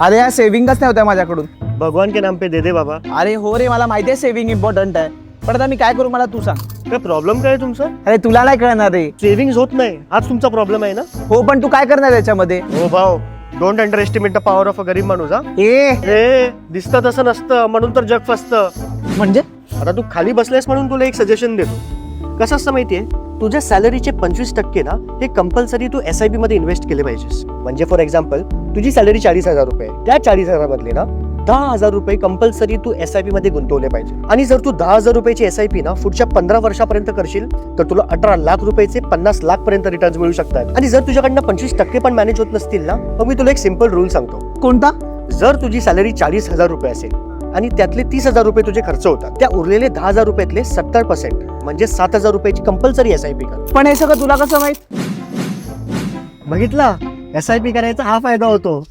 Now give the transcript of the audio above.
अरे या सेव्हिंगच नाही होत्या माझ्याकडून. भगवान के नाम पे दे दे बाबा. अरे हो रे मला माहिती आहे सेव्हिंग इम्पॉर्टंट आहे. पण आता मी काय करू मला तू सांग. काय प्रॉब्लेम काय आहे तुमचा? अरे तुला नाही कळणार रे. सेव्हिंग होत नाही. हाच तुमचा प्रॉब्लेम आहे ना? हो पण तू काय करणार याच्यामध्ये? हो भाऊ. Don't underestimate the power of a गरीब माणूस हा. ए. हे दिसतं तसं नसतं. म्हणून तर जग फसतं. म्हणजे? आता तू खाली बसलेस म्हणून तुला एक सजेशन देतो. कसं असतं माहितीये? तुझ्या सॅलरीचे पंचवीस टक्के ना हे कंपल्सरी तू एस आयमध्ये इन्व्हेस्ट केले पाहिजेस. म्हणजे फॉर एक्झाम्पल तुझी सॅलरी चाळीस हजार रुपये. त्या चाळीस हजारामधले ना दहा हजार रुपये कंपल्सरी तू एस आय पी मध्ये गुंतवले पाहिजे. आणि जर तू दहा हजार रुपयाची एस आय पी ना पुढच्या पंधरा वर्षापर्यंत करशील तर तुला अठरा लाख रुपयाचे पन्नास लाख पर्यंत रिटर्न मिळू शकतात. आणि जर तुझ्याकडनं पंचवीस टक्के पण मॅनेज होत नसतील ना मग मी तुला एक सिंपल रूल सांगतो. कोणता? जर तुझी सॅलरी चाळीस हजार रुपये असेल आणि त्यातले तीस हजार रुपये तुझे खर्च होतात त्या उरलेले दहा हजार रुपयातले सत्तर पर्सेंट म्हणजे सात हजार रुपयाची कंपल्सरी एस आय पी कर. पण हे सगळं तुला कसं माहीत? बघितला? एस आय पी करायचा हा फायदा होतो.